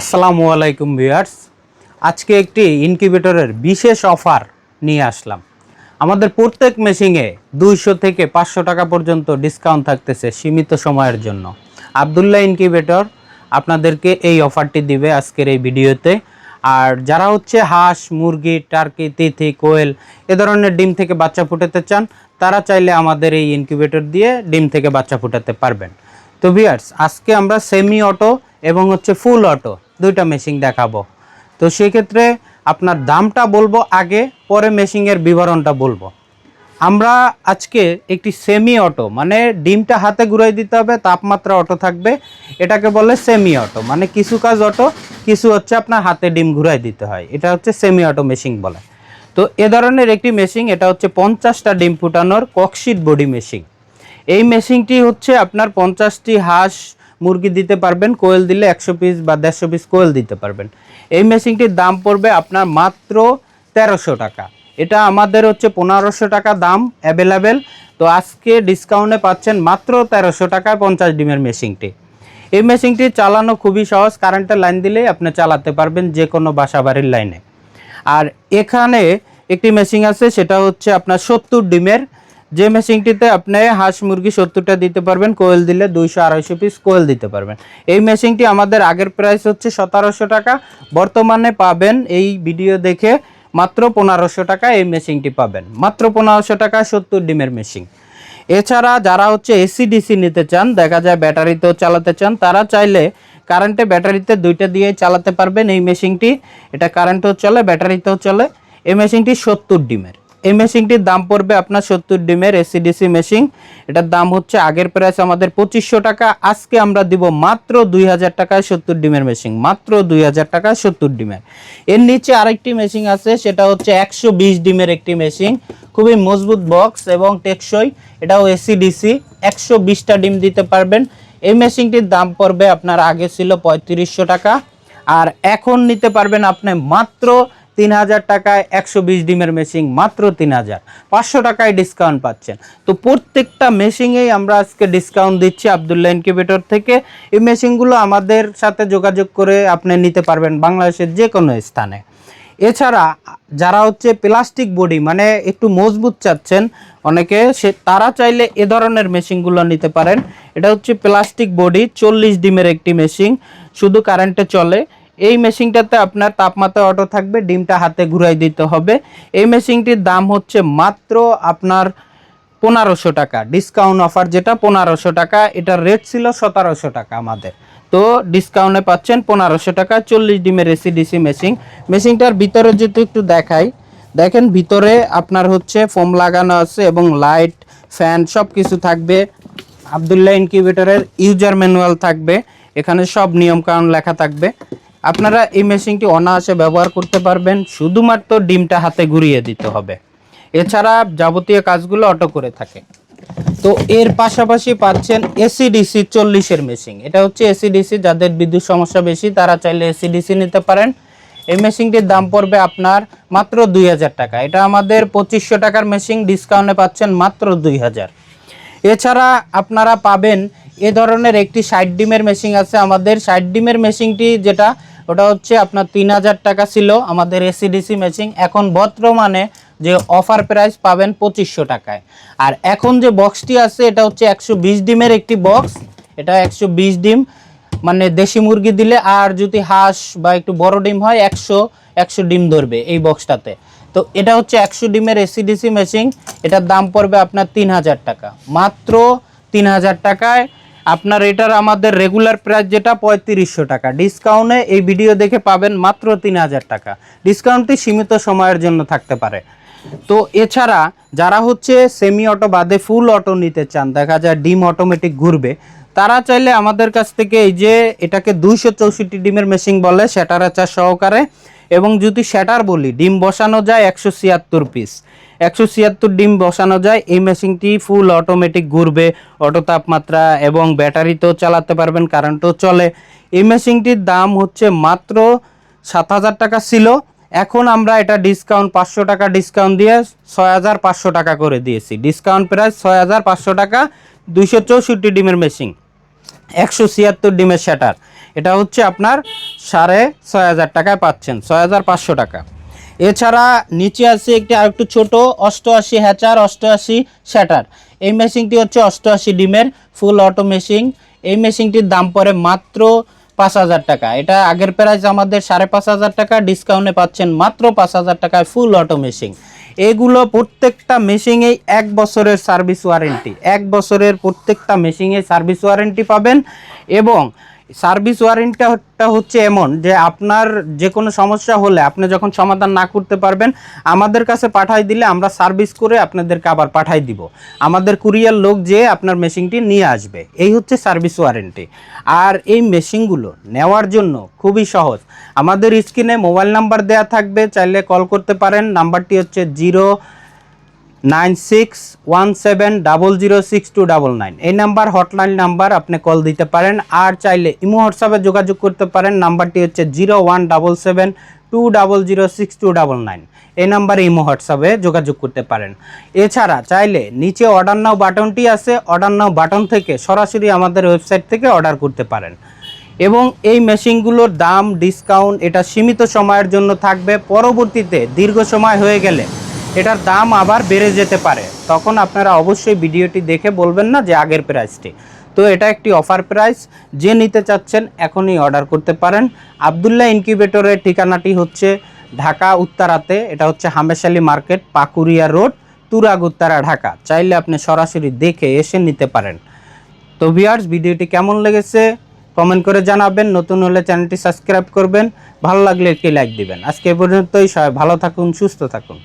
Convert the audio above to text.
আসসালামু আলাইকুম ভিউয়ার্স। আজকে একটি ইনকিউবেটরের বিশেষ অফার নিয়ে আসলাম। আমাদের প্রত্যেক মেশিংয়ে দুইশো থেকে পাঁচশো টাকা পর্যন্ত ডিসকাউন্ট থাকতেছে সীমিত সময়ের জন্য। আবদুল্লাহ ইনকিউবেটর আপনাদেরকে এই অফারটি দিবে আজকের এই ভিডিওতে। আর যারা হচ্ছে হাঁস, মুরগি, টার্কি, তিথি, কোয়েল এ ধরনের ডিম থেকে বাচ্চা ফুটাতে চান, তারা চাইলে আমাদের এই ইনকিউবেটর দিয়ে ডিম থেকে বাচ্চা ফুটাতে পারবেন। তো ভিয়ার্স আজকে আমরা সেমি অটো এবং হচ্ছে ফুল অটো দুইটা মেশিন দেখাবো। তো সেক্ষেত্রে আপনার দামটা বলব আগে, পরে মেশিনের বিবরণটা বলব। আমরা আজকে একটি সেমি অটো মানে ডিমটা হাতে ঘুরাই দিতে হবে, তাপমাত্রা অটো থাকবে। এটাকে বলে সেমি অটো মানে কিছু কাজ অটো কিছু হচ্ছে আপনার হাতে ডিম ঘুরাই দিতে হয়। এটা হচ্ছে সেমি অটো মেশিন বলে। তো এ ধরনের একটি মেশিন এটা হচ্ছে পঞ্চাশটা ডিম ফুটানোর ককশিট বডি মেশিন এই মেশিনটি হচ্ছে আপনার পঞ্চাশটি হাঁস মুরগি দিতে পারবেন, কোয়েল দিলে একশো পিস বা দেড়শো পিস কোয়েল দিতে পারবেন। এই মেশিনটির দাম পড়বে আপনার মাত্র তেরোশো টাকা। এটা আমাদের হচ্ছে পনেরোশো টাকা দাম অ্যাভেলেবেল তো আজকে ডিসকাউন্টে পাচ্ছেন মাত্র তেরোশো টাকায় পঞ্চাশ ডিমের মেশিনটি। এই মেশিনটি চালানো খুবই সহজ কারেন্টের লাইন দিলেই আপনি চালাতে পারবেন যে কোনো বাসা বাড়ির লাইনে আর এখানে একটি মেশিন আছে, সেটা হচ্ছে আপনার সত্তর ডিমের যে মেশিনটিতে আপনি হাঁস মুরগি সত্তরটা দিতে পারবেন, কোয়েল দিলে দুইশো আড়াইশো পিস কোয়েল দিতে পারবেন। এই মেশিনটি আমাদের আগের প্রাইস হচ্ছে সতেরোশো টাকা। বর্তমানে পাবেন এই ভিডিও দেখে মাত্র পনেরোশো টাকা এই মেশিনটি পাবেন। মাত্র পনেরোশো টাকা সত্তর ডিমের মেশিন। এছাড়া যারা হচ্ছে এসি ডিসি নিতে চান, দেখা যায় ব্যাটারিতেও চালাতে চান, তারা চাইলে কারেন্টে ব্যাটারিতে দুইটা দিয়ে চালাতে পারবেন এই মেশিনটি। এটা কারেন্টেও চলে, ব্যাটারিতেও চলে। এই মেশিনটি সত্তর ডিমের। এই মেশিনটির দাম পড়বে আপনার সত্তর ডিমের এসিডিসি মেশিন। এটার দাম হচ্ছে আগের প্রাইস আমাদের পঁচিশশো টাকা, আজকে আমরা দিব মাত্র দুই হাজার টাকায় সত্তর ডিমের মেশিন, মাত্র দুই হাজার টাকায় সত্তর ডিমের। এর নিচে আরেকটি মেশিন আছে, সেটা হচ্ছে একশো বিশ ডিমের একটি মেশিন, খুবই মজবুত বক্স এবং টেকসই, এটাও এসিডিসি, একশো বিশটা ডিম দিতে পারবেন। এই মেশিনটির দাম পড়বে আপনার আগে ছিল পঁয়ত্রিশশো টাকা, আর এখন নিতে পারবেন আপনি মাত্র তিন হাজার টাকায় একশো বিশ ডিমের মেশিন মাত্র তিন হাজার পাঁচশো টাকায় ডিসকাউন্ট পাচ্ছেন। তো প্রত্যেকটা মেশিনেই আমরা আজকে ডিসকাউন্ট দিচ্ছি আবদুল্লাহ ইনকিউবেটর থেকে। এই মেশিনগুলো আমাদের সাথে যোগাযোগ করে আপনি নিতে পারবেন বাংলাদেশের যে কোনো স্থানে। এছাড়া যারা হচ্ছে প্লাস্টিক বডি মানে একটু মজবুত চাচ্ছেন, অনেকে সে তারা চাইলে এ ধরনের মেশিনগুলো নিতে পারেন। এটা হচ্ছে প্লাস্টিক বডি চল্লিশ ডিমের একটি মেশিন শুধু কারেন্টে চলে। এই মেশিনটাতে আপনার তাপমাত্রা অটো থাকবে, ডিমটা হাতে ঘুরাই দিতে হবে। এই মেশিনটির দাম হচ্ছে মাত্র আপনার পনেরোশো টাকা। ডিসকাউন্ট অফার যেটা, পনেরোশো টাকা। এটার রেট ছিল সতেরোশো টাকা আমাদের। তো ডিসকাউন্টে পাচ্ছেন পনেরোশো টাকা, চল্লিশ ডিমের এসিডিসি মেশিন। মেশিনটার ভিতরে যদি একটু দেখাই, দেখেন ভিতরে আপনার হচ্ছে ফোম লাগানো আছে এবং লাইট, ফ্যান সব কিছু থাকবে। আবদুল্লাহ ইনকিউবেটরের ইউজার ম্যানুয়াল থাকবে। এখানে সব নিয়মকানুন লেখা থাকবে। আপনারা এই মেশিনটি অনায়াসে ব্যবহার করতে পারবেন, শুধুমাত্র ডিমটা হাতে ঘুরিয়ে দিতে হবে। এছাড়া যাবতীয় কাজগুলো অটো করে থাকে। তো এর পাশাপাশি পাচ্ছেন এসিডিসি চল্লিশের মেশিন এটা হচ্ছে এসিডিসি যাদের বিদ্যুৎ সমস্যা বেশি, তারা চাইলে এসিডিসি নিতে পারেন। এই মেশিনটির দাম পড়বে আপনার মাত্র দুই হাজার টাকা। এটা আমাদের পঁচিশশো টাকার মেশিন ডিসকাউন্টে পাচ্ছেন মাত্র দুই হাজার। এছাড়া আপনারা পাবেন এ ধরনের একটি ষাট ডিমের মেশিন আছে। আমাদের ষাট ডিমের মেশিনটি যেটা ওটা হচ্ছে আপনার তিন হাজার টাকা ছিল আমাদের এসিডিসি মেশিন এখন বর্তমানে যে অফার প্রাইস পাবেন পঁচিশশো টাকায়। আর এখন যে বক্সটি আছে, এটা হচ্ছে একশো বিশ ডিমের একটি বক্স এটা একশো বিশ ডিম মানে দেশি মুরগি দিলে আর যদি হাঁস বা একটু বড় ডিম হয়, একশো একশো ডিম ধরবে এই বক্সটাতে তো এটা হচ্ছে একশো ডিমের এসিডিসি মেশিন এটার দাম পড়বে আপনার তিন হাজার টাকা। মাত্র তিন হাজার টাকায় আপনার এটার আমাদের রেগুলার প্রাইস যেটা পঁয়ত্রিশশো টাকা। ডিসকাউন্টে এই ভিডিও দেখে পাবেন মাত্র তিন হাজার টাকা ডিসকাউন্টটি সীমিত সময়ের জন্য থাকতে পারে। তো এছাড়া যারা হচ্ছে সেমি অটো বাদে ফুল অটো নিতে চান, দেখা যায় ডিম অটোমেটিক ঘুরবে, তারা চাইলে আমাদের কাছ থেকে এই যে এটাকে দুইশো চৌষট্টি ডিমের মেশিন বলে সেটার চার সহকারে এবং যদি সেটার বলি, ডিম বসানো যায় একশো ছিয়াত্তর পিস একশো ছিয়াত্তর ডিম বসানো যায়, এই মেশিনটি ফুল অটোমেটিক ঘুরবে অটো তাপমাত্রা এবং ব্যাটারিতেও চালাতে পারবেন কারেন্টও চলে। এই মেশিনটির দাম হচ্ছে মাত্র সাত হাজার টাকা ছিল। এখন আমরা এটা ডিসকাউন্ট পাঁচশো টাকা ডিসকাউন্ট দিয়ে ছয় হাজার পাঁচশো টাকা করে দিয়েছি। ডিসকাউন্ট প্রাইস ছয় হাজার পাঁচশো টাকা দুইশো চৌষট্টি ডিমের মেশিন একশো ছিয়াত্তর ডিমের শ্যাটার এটা হচ্ছে আপনার সাড়ে ছয় হাজার টাকায় পাচ্ছেন, ছয় হাজার পাঁচশো টাকা। এছাড়া নিচে আছে একটি আরেকটু ছোট অষ্টআশি হ্যাচার, অষ্টআশি শ্যাটার। এই মেশিনটি হচ্ছে অষ্টআশি ডিমের ফুল অটো মেশিন। এই মেশিনটির দাম পড়ে মাত্র পাঁচ হাজার টাকা। এটা আগের প্রাইস আমাদের সাড়ে পাঁচ হাজার টাকা, ডিসকাউন্টে পাচ্ছেন মাত্র পাঁচ হাজার টাকায় ফুল অটো মেশিন। এগুলো প্রত্যেকটা মেশিনেই এক বছরের সার্ভিস ওয়ারেন্টি, এক বছরের প্রত্যেকটা মেশিনে সার্ভিস ওয়ারেন্টি পাবেন এবং সার্ভিস ওয়ারেন্টিটা হচ্ছে এমন যে আপনার যে কোনো সমস্যা হলে আপনি যখন সমাধান না করতে পারবেন, আমাদের কাছে পাঠাই দিলে আমরা সার্ভিস করে আপনাদেরকে আবার পাঠাই দিব। আমাদের কুরিয়ার লোক যে আপনার মেশিনটি নিয়ে আসবে, এই হচ্ছে সার্ভিস ওয়ারেন্টি। আর এই মেশিনগুলো নেওয়ার জন্য খুবই সহজ। আমাদের স্ক্রিনে মোবাইল নাম্বার দেওয়া থাকবে, চাইলে কল করতে পারেন। নাম্বারটি হচ্ছে zero nine six one seven double zero six two double nine. এই নাম্বার, হটলাইন নাম্বার আপনি কল দিতে পারেন। আর চাইলে ইমো, হোয়াটসঅ্যাপে যোগাযোগ করতে পারেন। নাম্বারটি হচ্ছে zero one double seven two double zero six two double nine. এই নাম্বারে ইমো, হোয়াটসঅ্যাপে যোগাযোগ করতে পারেন। এছাড়া চাইলে নিচে অর্ডার নাও বাটনটি আছে। অর্ডার নাও বাটন থেকে সরাসরি আমাদের ওয়েবসাইট থেকে অর্ডার করতে পারেন। এবং এই মেশিনগুলোর দাম, ডিসকাউন্ট এটা সীমিত সময়ের জন্য থাকবে। পরবর্তীতে দীর্ঘ সময় হয়ে গেলে এটার দাম আবার বেড়ে যেতে পারে। তখন আপনারা অবশ্যই ভিডিওটি দেখে বলবেন না যে আগের প্রাইসটি। তো এটা একটি অফার প্রাইস। যে নিতে চাচ্ছেন এখনই অর্ডার করতে পারেন। আবদুল্লাহ ইনকিউবেটরের ঠিকানাটি হচ্ছে ঢাকা উত্তরাতে। এটা হচ্ছে হামেশালি মার্কেট, পাকুরিয়া রোড, তুরাগ, উত্তরা, ঢাকা। চাইলে আপনি সরাসরি দেখে এসে নিতে পারেন। তো ভিউয়ার্স, ভিডিওটি কেমন লেগেছে? কমেন্ট করে জানাবেন। নতুন হলে চ্যানেলটি সাবস্ক্রাইব করবেন। ভালো লাগলে একটি লাইক দিবেন। আজকে এ পর্যন্তই। সবাই ভালো থাকুন, সুস্থ থাকুন।